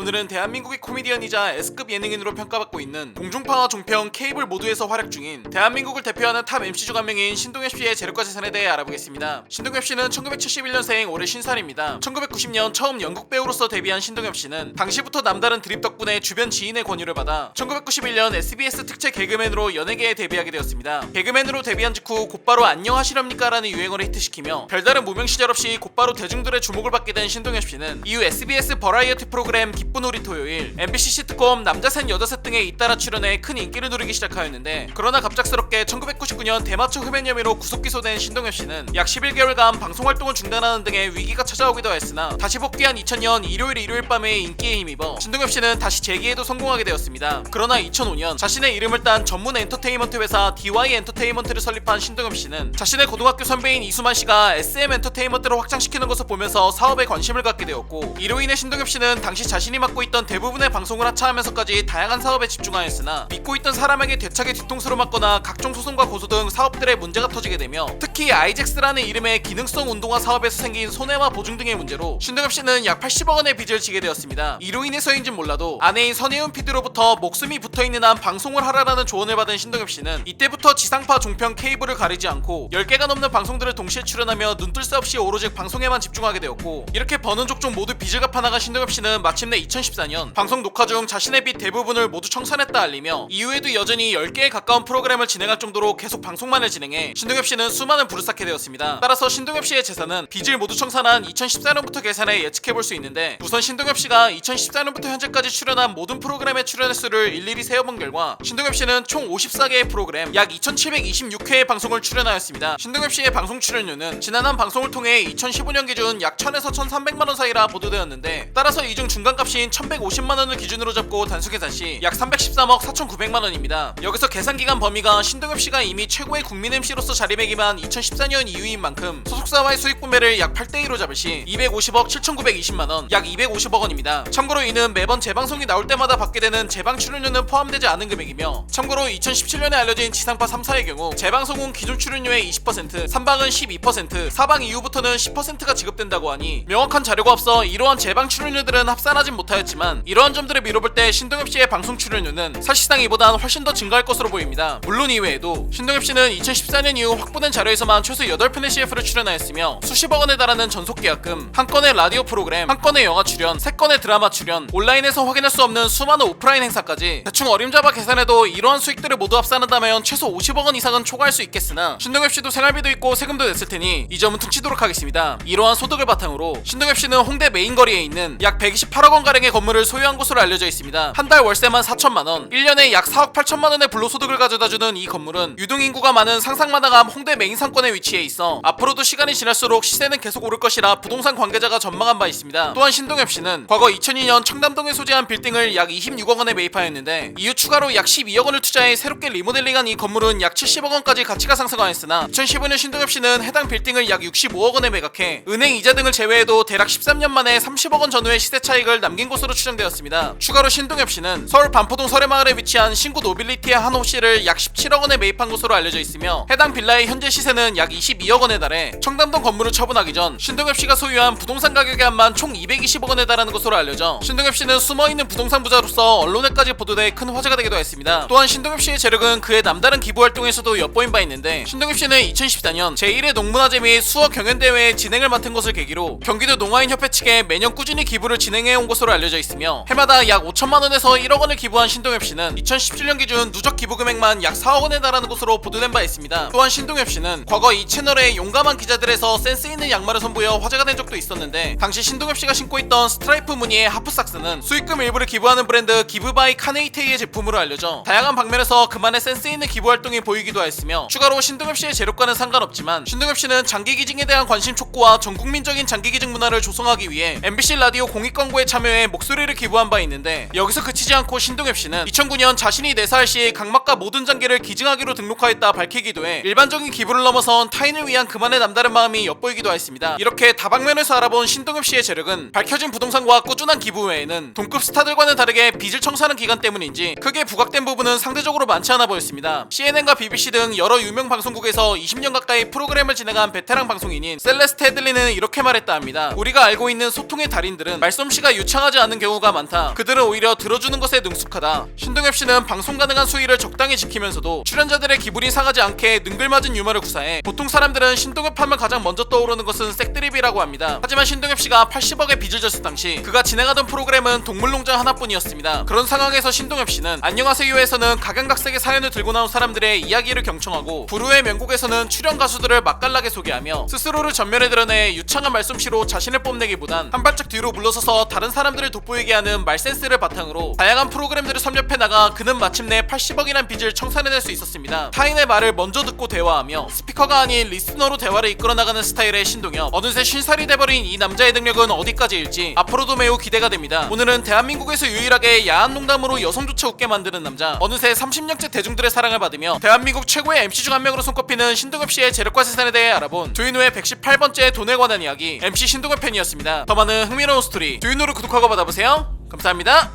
오늘은 대한민국의 코미디언이자 S급 예능인으로 평가받고 있는 공중파와 종편, 케이블 모두에서 활약 중인 대한민국을 대표하는 탑 MC 중 한 명인 신동엽 씨의 재력과 재산에 대해 알아보겠습니다. 신동엽 씨는 1971년생 올해 50살입니다. 1990년 처음 연극 배우로서 데뷔한 신동엽 씨는 당시부터 남다른 드립 덕분에 주변 지인의 권유를 받아 1991년 SBS 특채 개그맨으로 연예계에 데뷔하게 되었습니다. 개그맨으로 데뷔한 직후 곧바로 안녕하시렵니까 라는 유행어를 히트시키며 별다른 무명 시절 없이 곧바로 대중들의 주목을 받게 된 신동엽 씨는 이후 SBS 버라이어티 프로그램 우리 토요일, MBC 시트콤 남자셋 여자셋 등에 잇따라 출연해 큰 인기를 누리기 시작하였는데 그러나 갑작스럽게 1999년 대마초 흡연 혐의로 구속 기소된 신동엽 씨는 약 11개월간 방송 활동을 중단하는 등의 위기가 찾아오기도 했으나 다시 복귀한 2000년 일요일 일요일 밤에 인기에 힘입어 신동엽 씨는 다시 재기에도 성공하게 되었습니다. 그러나 2005년 자신의 이름을 딴 전문 엔터테인먼트 회사 DY 엔터테인먼트를 설립한 신동엽 씨는 자신의 고등학교 선배인 이수만 씨가 SM 엔터테인먼트를 확장시키는 것을 보면서 사업에 관심을 갖게 되었고 이로 인해 신동엽 씨는 당시 자신이 맡고 있던 대부분의 방송을 하차하면서까지 다양한 사업에 집중하였으나 믿고 있던 사람에게 되차게 뒤통수를 맞거나 각종 소송과 고소 등 사업들의 문제가 터지게 되며 특히 아이젝스라는 이름의 기능성 운동화 사업에서 생긴 손해와 보증 등의 문제로 신동엽 씨는 약 80억 원의 빚을 지게 되었습니다. 이로 인해서인진 몰라도 아내인 선혜은 PD로부터 목숨이 붙어있는 한 방송을 하라라는 조언을 받은 신동엽 씨는 이때부터 지상파 종편 케이블을 가리지 않고 10개가 넘는 방송들을 동시에 출연하며 눈뜰 새 없이 오로지 방송에만 집중하게 되었고 이렇게 버는 족족 모두 빚을 갚아 나간 신동엽 씨는 마침내 2014년 방송 녹화 중 자신의 빚 대부분을 모두 청산했다 알리며 이후에도 여전히 10개에 가까운 프로그램을 진행할 정도로 계속 방송만을 진행해 신동엽 씨는 수많은 부를 쌓게 되었습니다. 따라서 신동엽 씨의 재산은 빚을 모두 청산한 2014년부터 계산해 예측해 볼 수 있는데 우선 신동엽 씨가 2014년부터 현재까지 출연한 모든 프로그램의 출연 횟수를 일일이 세어본 결과 신동엽 씨는 총 54개의 프로그램 약 2726회의 방송을 출연하였습니다. 신동엽 씨의 방송 출연료는 지난 한 방송을 통해 2015년 기준 약 1000에서 1300만 원 사이라 보도되었는데 따라서 이중 중간값 인 1150만 원을 기준으로 잡고 단수 계산 시 약 313억 4900만 원입니다. 여기서 계산 기간 범위가 신동엽 씨가 이미 최고의 국민 MC로서 자리매김한 2014년 이후인 만큼 소속사와의 수익 분배를 약 8대2로 잡을 시 250억 7920만 원, 약 250억 원입니다. 참고로 이는 매번 재방송이 나올 때마다 받게 되는 재방 출연료는 포함되지 않은 금액이며 참고로 2017년에 알려진 지상파 3사의 경우 재방송은 기존 출연료의 20%, 3방은 12%, 4방 이후부터는 10%가 지급된다고 하니 명확한 자료가 없어 이러한 재방 출연료들은 합산하진 못 하였지만 이러한 점들을 미뤄볼 때 신동엽 씨의 방송 출연료는 사실상 이보단 훨씬 더 증가할 것으로 보입니다. 물론 이외에도 신동엽 씨는 2014년 이후 확보된 자료에서만 최소 8편의 CF를 출연하였으며 수십억 원에 달하는 전속 계약금, 한 건의 라디오 프로그램, 한 건의 영화 출연, 세 건의 드라마 출연, 온라인에서 확인할 수 없는 수많은 오프라인 행사까지 대충 어림잡아 계산해도 이러한 수익들을 모두 합산한다면 최소 50억 원 이상은 초과할 수 있겠으나 신동엽 씨도 생활비도 있고 세금도 냈을 테니 이 점은 퉁치도록 하겠습니다. 이러한 소득을 바탕으로 신동엽 씨는 홍대 메인 거리에 있는 약 128억 원 가량 의 건물을 소유한 것으로 알려져 있습니다. 한 달 월세만 4천만 원, 1년에 약 4억 8천만 원의 불로소득을 가져다주는 이 건물은 유동 인구가 많은 상상마당암 홍대 메인 상권에 위치해 있어 앞으로도 시간이 지날수록 시세는 계속 오를 것이라 부동산 관계자가 전망한 바 있습니다. 또한 신동엽 씨는 과거 2002년 청담동에 소재한 빌딩을 약 26억 원에 매입하였는데 이후 추가로 약 12억 원을 투자해 새롭게 리모델링한 이 건물은 약 70억 원까지 가치가 상승하였으나 2015년 신동엽 씨는 해당 빌딩을 약 65억 원에 매각해 은행 이자 등을 제외해도 대략 13년 만에 30억 원 전후의 시세 차익을 남긴 것으로 추정되었습니다. 추가로 신동엽 씨는 서울 반포동 설해마을에 위치한 신구 노빌리티의 한 호실을 약 17억 원에 매입한 것으로 알려져 있으며 해당 빌라의 현재 시세는 약 22억 원에 달해 청담동 건물을 처분하기 전 신동엽 씨가 소유한 부동산 가격의 한만 총 220억 원에 달하는 것으로 알려져 신동엽 씨는 숨어있는 부동산 부자로서 언론에까지 보도돼 큰 화제가 되기도 했습니다. 또한 신동엽 씨의 재력은 그의 남다른 기부 활동에서도 엿보인 바 있는데 신동엽 씨는 2014년 제1회 농문화제 및 수어 경연대회 진행을 맡은 것을 계기로 경기도 농아인협회 측에 매년 꾸준히 기부를 진행해온 것으로 알려져 있으며 해마다 약 5천만 원에서 1억 원을 기부한 신동엽 씨는 2017년 기준 누적 기부 금액만 약 4억 원에 달하는 것으로 보도된 바 있습니다. 또한 신동엽 씨는 과거 이 채널의 용감한 기자들에서 센스 있는 양말을 선보여 화제가 된 적도 있었는데 당시 신동엽 씨가 신고 있던 스트라이프 무늬의 하프삭스는 수익금 일부를 기부하는 브랜드 기브바이 카네이테이의 제품으로 알려져 다양한 방면에서 그만의 센스 있는 기부 활동이 보이기도 했으며 추가로 신동엽 씨의 재력과는 상관없지만 신동엽 씨는 장기 기증에 대한 관심 촉구와 전 국민적인 장기 기증 문화를 조성하기 위해 MBC 라디오 공익 광고에 참여해 목소리를 기부한 바 있는데 여기서 그치지 않고 신동엽 씨는 2009년 자신이 4살 시 각막과 모든 장기를 기증하기로 등록하였다 밝히기도 해 일반적인 기부를 넘어선 타인을 위한 그만의 남다른 마음이 엿보이기도 했습니다. 이렇게 다방면에서 알아본 신동엽 씨의 재력은 밝혀진 부동산과 꾸준한 기부 외에는 동급 스타들과는 다르게 빚을 청산하는 기간 때문인지 크게 부각된 부분은 상대적으로 많지 않아 보였습니다. CNN과 BBC 등 여러 유명 방송국에서 20년 가까이 프로그램을 진행한 베테랑 방송인인 셀레스트 헤들리는 이렇게 말했다 합니다. 우리가 알고 있는 소통의 달인들은 말솜씨가 유창하지 인정하지 않는 경우가 많다. 그들은 오히려 들어주는 것에 능숙하다. 신동엽 씨는 방송 가능한 수위를 적당히 지키면서도 출연자들의 기분이 상하지 않게 능글맞은 유머를 구사해 보통 사람들은 신동엽 하면 가장 먼저 떠오르는 것은 색드립이라고 합니다. 하지만 신동엽 씨가 80억의 빚을 졌을 당시 그가 진행하던 프로그램은 동물농장 하나뿐이었습니다. 그런 상황에서 신동엽 씨는 안녕하세요에서는 각양각색의 사연을 들고 나온 사람들의 이야기를 경청하고 부르의 명곡에서는 출연 가수들을 맛깔나게 소개하며 스스로를 전면에 드러내 유창한 말솜씨로 자신을 뽐내기보단 한 발짝 뒤로 물러서서 다른 사람들 을 돋보이게 하는 말센스를 바탕으로 다양한 프로그램들을 섭렵해 나가 그는 마침내 80억이란 빚을 청산해낼 수 있었습니다. 타인의 말을 먼저 듣고 대화하며 스피커가 아닌 리스너로 대화를 이끌어 나가는 스타일의 신동엽. 어느새 신살이 돼버린 이 남자의 능력은 어디까지일지 앞으로도 매우 기대가 됩니다. 오늘은 대한민국에서 유일하게 야한 농담으로 여성조차 웃게 만드는 남자. 어느새 30년째 대중들의 사랑을 받으며 대한민국 최고의 MC 중 한 명으로 손꼽히는 신동엽 씨의 재력과 세산에 대해 알아본 두인우의 118번째 돈에 관한 이야기 MC 신동엽 팬이었습니다. 더 많은 흥미로운 스토리 두인우를 구독하고 받아보세요. 감사합니다.